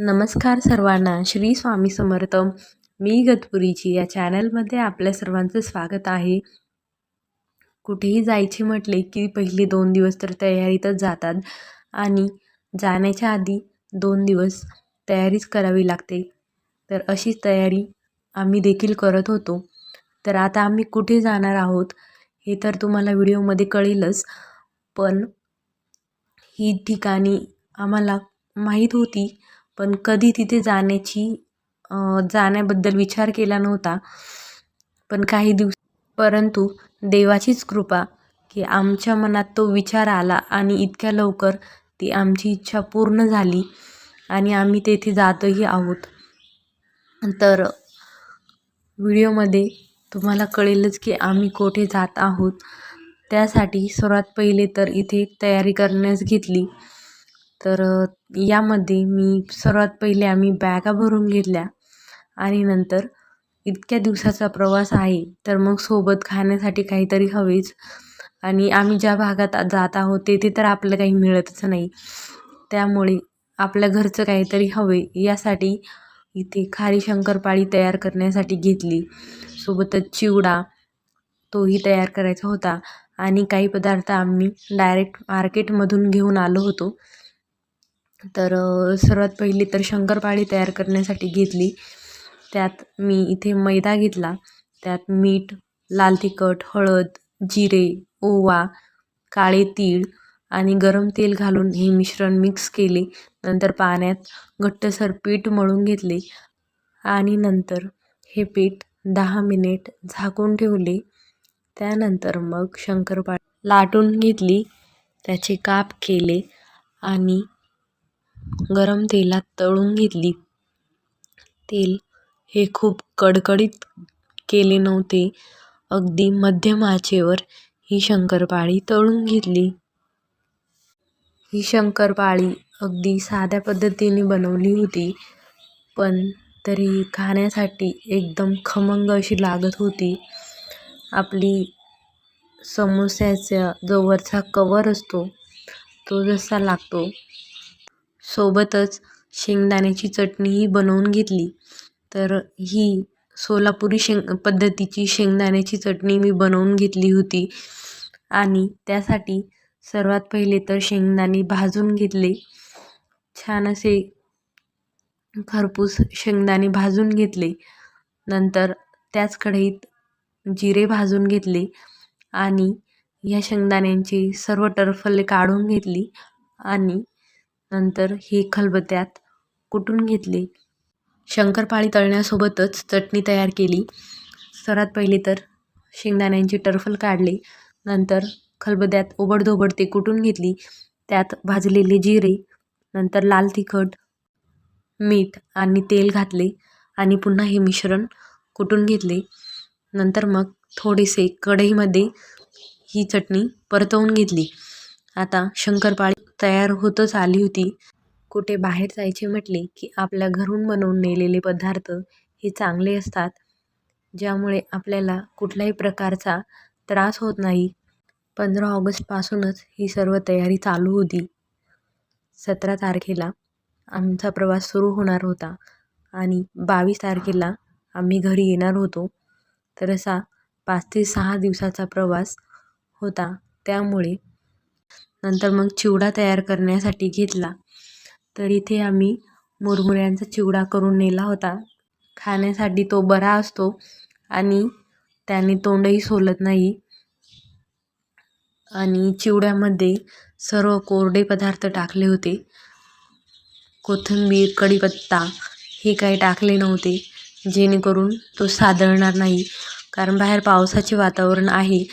नमस्कार सर्वांना श्री स्वामी समर्थ. मी गतपुरीची या चॅनलमध्ये आपल्या सर्वांचं स्वागत आहे. कुठेही जायचे म्हटले की पहिले दोन दिवस तर तयारीतच जातात आणि जाण्याच्या आधी दोन दिवस तयारीच करावी लागते. तर अशीच तयारी आम्ही देखील करत होतो. तर आता आम्ही कुठे जाणार आहोत हे तर तुम्हाला व्हिडिओमध्ये कळेलच पण ही ठिकाणी आम्हाला माहीत होती पण कधी तिथे जाण्याची जाण्याबद्दल विचार केला नव्हता. पण काही दिवस परंतु देवाचीच कृपा की आमच्या मनात तो विचार आला आणि इतक्या लवकर ती आमची इच्छा पूर्ण झाली आणि आम्ही तेथे जातही आहोत. तर व्हिडिओमध्ये तुम्हाला कळेलच की आम्ही कोठे जात आहोत. त्यासाठी सर्वात पहिले तर इथे तयारी करण्यास घेतली. तर यामध्ये मी सर्वात पहिले आम्ही बॅगा भरून घेतल्या आणि नंतर इतक्या दिवसाचा प्रवास आहे तर मग सोबत खाण्यासाठी काहीतरी हवेच आणि आम्ही ज्या भागात जात आहोत तेथे तर आपलं काही मिळतच नाही. त्यामुळे आपल्या घरचं काहीतरी हवे यासाठी इथे खारी शंकरपाळी तयार करण्यासाठी घेतली. सोबतच चिवडा तोही तयार करायचा होता आणि काही पदार्थ आम्ही डायरेक्ट मार्केटमधून घेऊन आलो होतो. तर सर्वात पहिली तर शंकरपाळी तयार करण्यासाठी घेतली. त्यात मी इथे मैदा घेतला. त्यात मीठ लाल तिखट हळद जिरे ओवा काळे तीळ आणि गरम तेल घालून हे मिश्रण मिक्स केले. नंतर पाण्यात घट्टसर पीठ मळून घेतले आणि नंतर हे पीठ दहा मिनिट झाकून ठेवले. त्यानंतर मग शंकरपाळी लाटून घेतली. त्याचे काप केले आणि गरम तेलात तळून घेतली. तेल हे खूप कडकडीत केले नव्हते. अगदी मध्यम आचेवर ही शंकरपाळी तळून घेतली. ही शंकरपाळी अगदी साध्या पद्धतीने बनवली होती पण तरी खाण्यासाठी एकदम खमंग अशी लागत होती. आपली समोस्याचा जो वरचा कवर असतो तो जसा लागतो सोबतच शेंगदाण्याची चटणीही बनवून घेतली. तर ही सोलापुरी शेंग पद्धतीची शेंगदाण्याची चटणी मी बनवून घेतली होती. आणि त्यासाठी सर्वात पहिले तर शेंगदाणे भाजून घेतले. छान असे खरपूस शेंगदाणे भाजून घेतले. नंतर त्याच कढईत जिरे भाजून घेतले. आणि ह्या शेंगदाण्यांची सर्व टरफले काढून घेतली. आणि नंतर हे खलबत्त्यात कुटून घेतले. शंकरपाळी तळण्यासोबतच चटणी तयार केली. सर्वात पहिले तर शेंगदाण्यांची टरफल काढले. नंतर खलबद्यात ओबडधोबड ते कुटून घेतली. त्यात भाजलेले जिरे नंतर लाल तिखट मीठ आणि तेल घातले आणि पुन्हा हे मिश्रण कुटून घेतले. नंतर मग थोडेसे कढईमध्ये ही चटणी परतवून घेतली. आता शंकरपाळी तयार होतच आली होती. कुठे बाहेर जायचे म्हटले की आपल्या घरून बनवून नेलेले पदार्थ हे चांगले असतात ज्यामुळे आपल्याला कुठल्याही प्रकारचा त्रास होत नाही. पंधरा ऑगस्टपासूनच ही सर्व तयारी चालू होती. सतरा तारखेला आमचा प्रवास सुरू होणार होता आणि बावीस तारखेला आम्ही घरी येणार होतो. तर असा पाच ते सहा दिवसाचा प्रवास होता. त्यामुळे नंतर मग चिवडा तयार करण्यासाठी घेतला. तर इथे आम्ही मुरमुऱ्यांचा चिवडा करून नेला होता. खाण्यासाठी तो बरा असतो आणि त्याने तोंडही सोलत नाही. आणि चिवड्यामध्ये सर्व कोरडे पदार्थ टाकले होते. कोथिंबीर कढीपत्ता हे काही टाकले नव्हते जेणेकरून तो सादळणार नाही. कारण बाहेर पावसाचे वातावरण आहे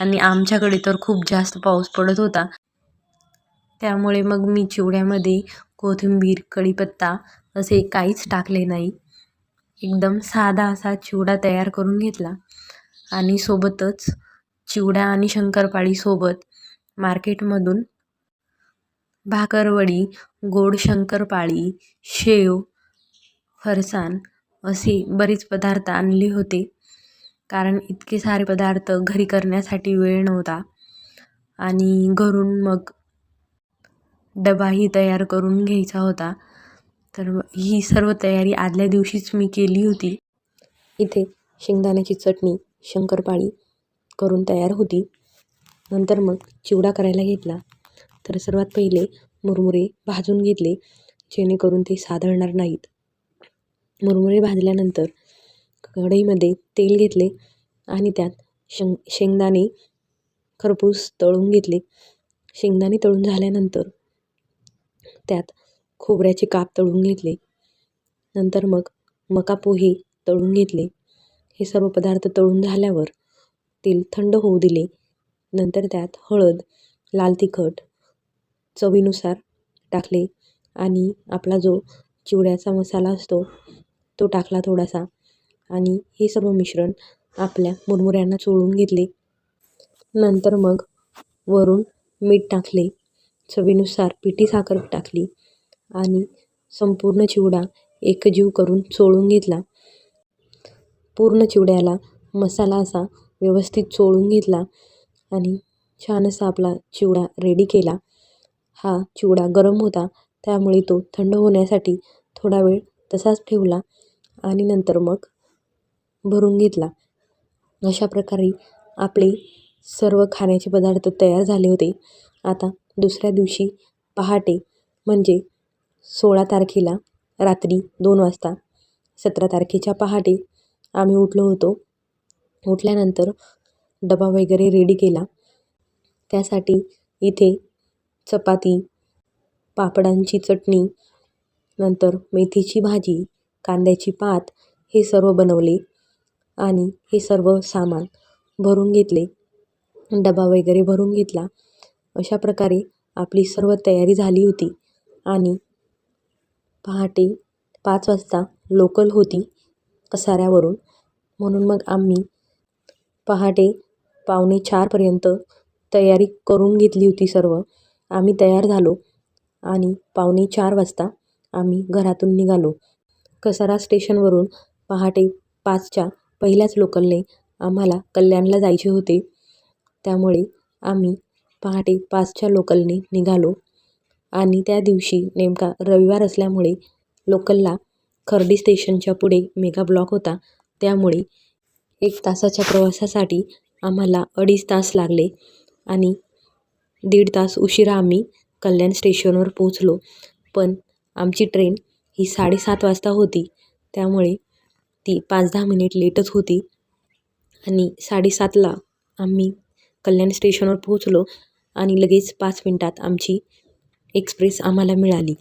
आणि आमच्याकडे तर खूप जास्त पाऊस पडत होता. त्यामुळे मग मी चिवड्यामध्ये कोथिंबीर कढीपत्ता असे काहीच टाकले नाही. एकदम साधा असा चिवडा तयार करून घेतला आणि सोबतच चिवडा आणि शंकरपाळीसोबत मार्केटमधून भाकरवडी गोड शंकरपाळी शेव फरसाण असे बरेच पदार्थ आणले होते. कारण इतके सारे पदार्थ घरी करण्यासाठी वेळ नव्हता आणि घरून मग डबाही तयार करून घ्यायचा होता. तर ही सर्व तयारी आदल्या दिवशीच मी केली होती. इथे शेंगदाण्याची चटणी शंकरपाळी करून तयार होती. नंतर मग चिवडा करायला घेतला. तर सर्वात पहिले मुरमुरे भाजून घेतले जेणेकरून ते साधळणार नाहीत. मुरमुरे भाजल्यानंतर कढईमध्ये तेल घेतले आणि त्यात शेंग शेंगदाणे खरपूस तळून घेतले. शेंगदाणे तळून झाल्यानंतर त्यात खोबऱ्याचे काप तळून घेतले. नंतर मग मका पोहे तळून घेतले. हे सर्व पदार्थ तळून झाल्यावर तेल थंड होऊ दिले. नंतर त्यात हळद लाल तिखट चवीनुसार टाकले आणि आपला जो चिवड्याचा मसाला असतो तो टाकला थोडासा आणि हे सर्व मिश्रण आपल्या मुरमुऱ्यांना चोळून घेतले. नंतर मग वरून मीठ टाकले. चवीनुसार पिठी साखर टाकली आणि संपूर्ण चिवडा एकजीव करून चोळून घेतला. पूर्ण चिवड्याला मसाला असा व्यवस्थित चोळून घेतला आणि छान असा आपला चिवडा रेडी केला. हा चिवडा गरम होता त्यामुळे तो थंड होण्यासाठी थोडा वेळ तसाच ठेवला आणि नंतर मग भरून घेतला. अशा प्रकारे आपले सर्व खाण्याचे पदार्थ तयार झाले होते. आता दुसऱ्या दिवशी पहाटे म्हणजे सोळा तारखेला रात्री दोन वाजता सतरा तारखेच्या पहाटे आम्ही उठलो होतो. उठल्यानंतर डबा वगैरे रेडी केला. त्यासाठी इथे चपाती पापडांची चटणी नंतर मेथीची भाजी कांद्याची पात हे सर्व बनवले आणि हे सर्व सामान भरून घेतले. डबा वगैरे भरून घेतला. अशा प्रकारे आपली सर्व तयारी झाली होती. आणि पहाटे पाच वाजता लोकल होती कसाऱ्यावरून. म्हणून मग आम्ही पहाटे पावणे चारपर्यंत तयारी करून घेतली होती सर्व. आम्ही तयार झालो आणि पावणे चार वाजता आम्ही घरातून निघालो. कसारा स्टेशनवरून पहाटे पाचच्या पहिल्याच लोकलने आम्हाला कल्याणला जायचे होते. त्यामुळे आम्ही पहाटे पाचच्या लोकलने निघालो आणि त्या दिवशी नेमका रविवार असल्यामुळे लोकलला खर्डी स्टेशनच्या पुढे मेगा ब्लॉक होता. त्यामुळे एक तासाच्या प्रवासासाठी आम्हाला अडीच तास लागले आणि दीड तास उशिरा आम्ही कल्याण स्टेशनवर पोचलो पण आमची ट्रेन ही साडेसात वाजता होती. त्यामुळे ती पाच दहा मिनिट लेटच होती आणि साडेसातला आम्ही कल्याण स्टेशनवर पोहोचलो. आणि लगेच पाच मिनटात आमची एक्सप्रेस आम्हाला मिळाली.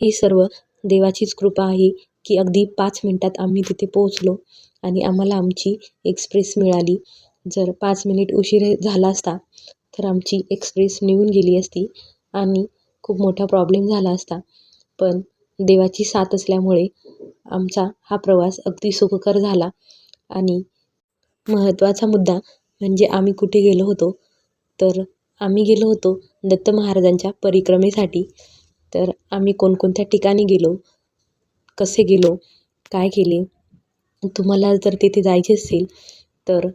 ही सर्व देवाचीच कृपा आहे की अगदी पाच मिनटात आम्ही तिथे पोहोचलो आणि आम्हाला आमची एक्सप्रेस मिळाली. जर पाच मिनिट उशीर झाला असता तर आमची एक्सप्रेस निघून गेली असती आणि खूप मोठा प्रॉब्लेम झाला असता. पण देवाची साथ असल्यामुळे आमचा हा प्रवास अगदी सुखकर झाला. आणि महत्त्वाचा मुद्दा म्हणजे आम्ही कुठे गेलो होतो तर आम्ही गेलो होतो दत्त महाराजांच्या परिक्रमेसाठी. तर आम्ही कोणकोणत्या ठिकाणी गेलो? कसे गेलो? काय केले? तुम्हाला जर तिथे जायचे असेल तर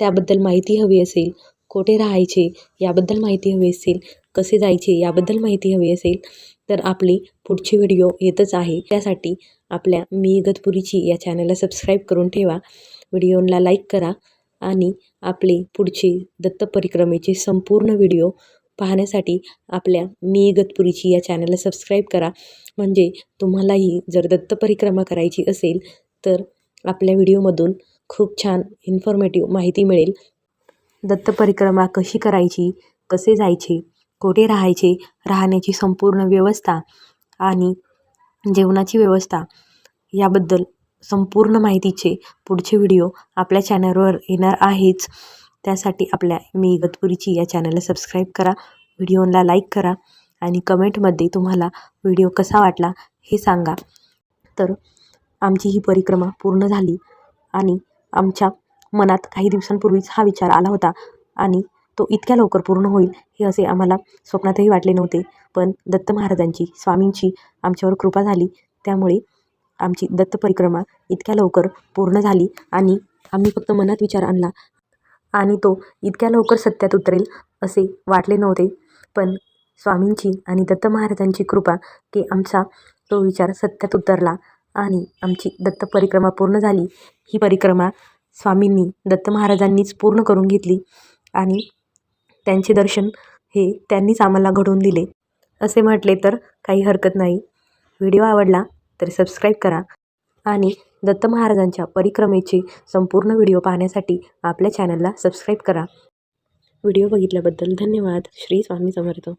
त्याबद्दल माहिती हवी असेल. कुठे राहायचे? याबद्दल माहिती हवी असेल. कसे जायचे? याबद्दल माहिती हवी असेल. तर आपली पुढची व्हिडिओ येतच आहे. त्यासाठी आपल्या मी इगतपुरीची या चॅनलला सबस्क्राईब करून ठेवा. व्हिडिओला लाईक करा. आणि आपले पुढचे दत्त परिक्रमेचे संपूर्ण व्हिडिओ पाहण्यासाठी आपल्या मी इगतपुरीची या चॅनलला सबस्क्राईब करा. म्हणजे तुम्हालाही जर दत्त परिक्रमा करायची असेल तर आपल्या व्हिडिओमधून खूप छान इन्फॉर्मेटिव्ह माहिती मिळेल. दत्त परिक्रमा कशी करायची कसे जायचे कोठे राहायचे राहण्याची संपूर्ण व्यवस्था आणि जेवणाची व्यवस्था याबद्दल संपूर्ण माहितीचे पुढचे व्हिडिओ आपल्या चॅनलवर येणार आहेच. त्यासाठी आपल्या मी इगतपुरीची या चॅनलला सबस्क्राईब करा व्हिडिओला लाईक करा आणि कमेंटमध्ये तुम्हाला व्हिडिओ कसा वाटला हे सांगा. तर आमची ही परिक्रमा पूर्ण झाली आणि आमच्या मनात काही दिवसांपूर्वीच हा विचार आला होता आणि तो इतक्या लवकर पूर्ण होईल हे असे आम्हाला स्वप्नातही वाटले नव्हते. पण दत्त महाराजांची स्वामींची आमच्यावर कृपा झाली. त्यामुळे आमची दत्त परिक्रमा इतक्या लवकर पूर्ण झाली आणि आम्ही फक्त मनात विचार आणला. आणि तो इतक्या लवकर सत्यात उतरेल असे वाटले नव्हते. पण स्वामींची आणि दत्त महाराजांची कृपा की आमचा तो विचार सत्यात उतरला आणि आमची दत्त परिक्रमा पूर्ण झाली. ही परिक्रमा स्वामींनी दत्त महाराजांनीच पूर्ण करून घेतली आणि त्यांचे दर्शन हे त्यांनीच आम्हाला घडवून दिले. असे म्हटले तर काही हरकत नाही. व्हिडिओ आवडला तर सबस्क्राईब करा. आणि दत्त महाराजांच्या परिक्रमेचे संपूर्ण व्हिडिओ पाहण्यासाठी आपल्या चॅनलला सबस्क्राईब करा. व्हिडिओ बघितल्याबद्दल धन्यवाद. श्री स्वामी समर्थ.